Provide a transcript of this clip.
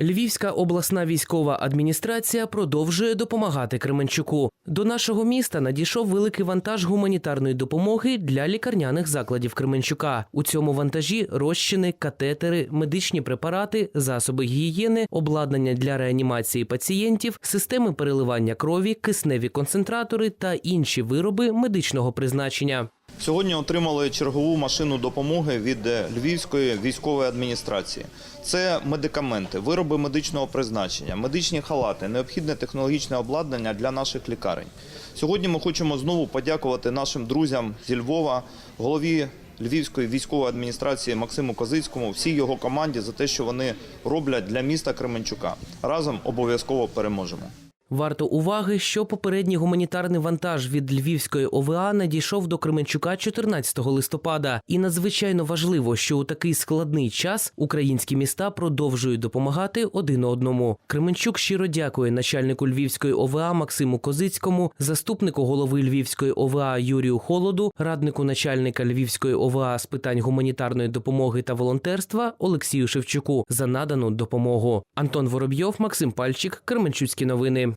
Львівська обласна військова адміністрація продовжує допомагати Кременчуку. До нашого міста надійшов великий вантаж гуманітарної допомоги для лікарняних закладів Кременчука. У цьому вантажі розчини, катетери, медичні препарати, засоби гігієни, обладнання для реанімації пацієнтів, системи переливання крові, кисневі концентратори та інші вироби медичного призначення. Сьогодні отримали чергову машину допомоги від е, Львівської військової адміністрації. Це медикаменти, вироби медичного призначення, медичні халати, необхідне технологічне обладнання для наших лікарень. Сьогодні ми хочемо знову подякувати нашим друзям зі Львова, голові Львівської військової адміністрації Максиму Козицькому, всій його команді за те, що вони роблять для міста Кременчука. Разом обов'язково переможемо. Варто уваги, що попередній гуманітарний вантаж від Львівської ОВА надійшов до Кременчука 14 листопада. І надзвичайно важливо, що у такий складний час українські міста продовжують допомагати один одному. Кременчук щиро дякує начальнику Львівської ОВА Максиму Козицькому, заступнику голови Львівської ОВА Юрію Холоду, раднику начальника Львівської ОВА з питань гуманітарної допомоги та волонтерства Олексію Шевчуку за надану допомогу. Антон Воробйов, Максим Пальчик, Кременчуцькі новини.